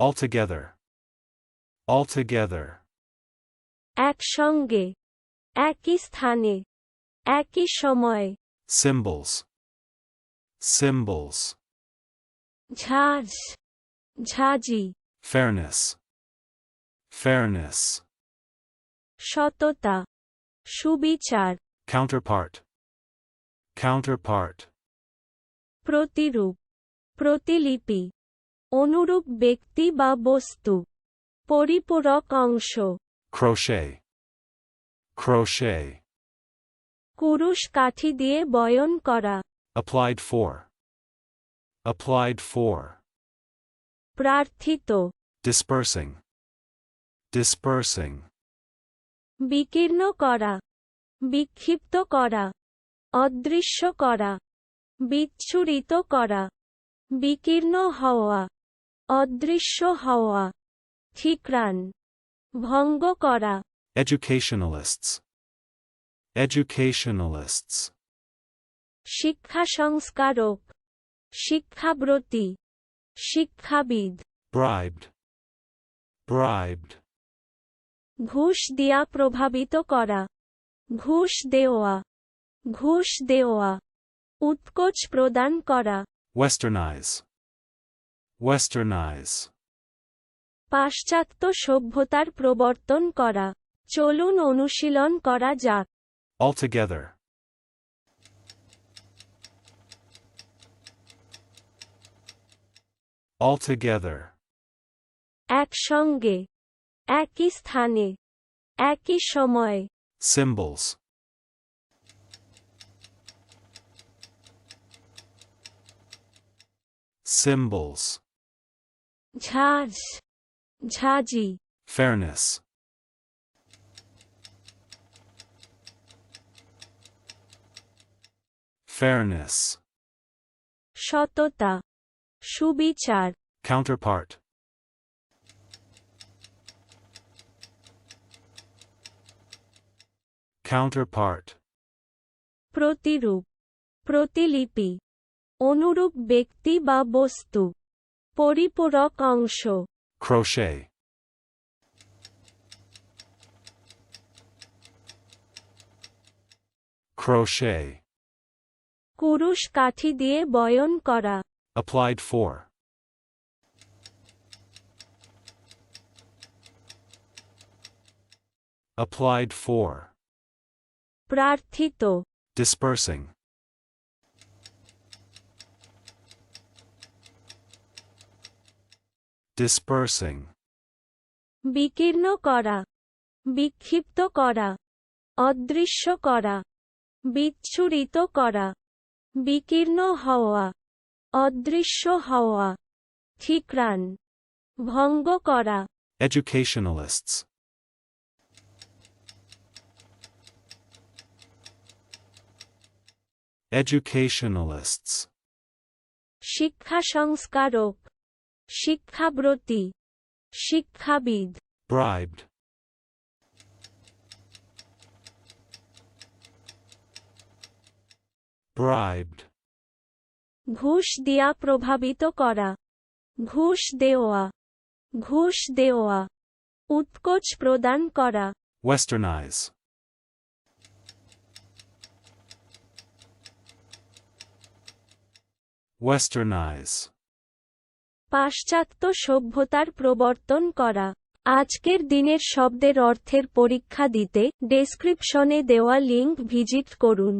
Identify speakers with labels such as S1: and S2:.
S1: Altogether. Altogether.
S2: একসঙ্গে একই স্থানে একই সময়
S1: Symbols. Symbols.
S2: ঝাঁঝ ঝাঁঝি
S1: Fairness. Fairness.
S2: সততা সুবিচার
S1: Counterpart. Counterpart.
S2: প্রতিরূপ প্রতিলিপি অনুরূপ ব্যক্তি বা বস্তু পরিপূরক অংশ
S1: Crochet. Crochet.
S2: কুরুশ কাঠি দিয়ে বয়ন করা
S1: Applied for. Applied for.
S2: প্রার্থিত
S1: Dispersing. Dispersing.
S2: বিকীর্ণ করা বিক্ষিপ্ত করা অদৃশ্য করা বিচ্ছুরিত করা বিকীর্ণ হওয়া অদৃশ্য হওয়া ঠিকরান ভঙ্গ করা
S1: Educationalists. Educationalists.
S2: শিক্ষা সংস্কারক শিক্ষাব্রতী শিক্ষাবিদ
S1: Bribed. Bribed.
S2: ঘুষ দিয়া প্রভাবিত করা ঘুষ দেওয়া ঘুষ দেওয়া উৎকোচ প্রদান করা
S1: Westernize. Westernize.
S2: পাশ্চাত্য সভ্যতার প্রবর্তন করা চলুন অনুশীলন করা যাক
S1: Altogether. Altogether.
S2: একসঙ্গে একই স্থানে একই সময়
S1: Symbols. Symbols.
S2: ঝাঁঝ ঝাঁঝি
S1: Fairness. Fairness.
S2: সততা সুবিচার
S1: Counterpart. Counterpart.
S2: প্রতিরূপ প্রতিলিপি অনুরূপ ব্যক্তি বা বস্তু পরিপূরক অংশ।
S1: ক্রোশে ক্রোশে
S2: কুরুশ কাঠি দিয়ে বয়ন করা।
S1: Applied for applied for
S2: প্রার্থিত।
S1: Dispersing Dispersing.
S2: বিকীর্ণ করা বিক্ষিপ্ত করা অদৃশ্য করা বিচ্ছুরিত করা বিকীর্ণ হওয়া অদৃশ্য হওয়া ঠিকরান ভঙ্গ করা
S1: Educationalists. Educationalists.
S2: শিক্ষা সংস্কারক শিক্ষাব্রতী শিক্ষাবিদ
S1: Bribed. Bribed.
S2: ঘুষ দিয়া প্রভাবিত করা ঘুষ দেওয়া ঘুষ দেওয়া উৎকোচ প্রদান করা
S1: Westernize. Westernize.
S2: পাশ্চাত্য সভ্যতার প্রবর্তন করা। আজকের দিনের শব্দের অর্থের পরীক্ষা দিতে ডেসক্রিপশনে দেওয়া লিঙ্ক ভিজিট করুন।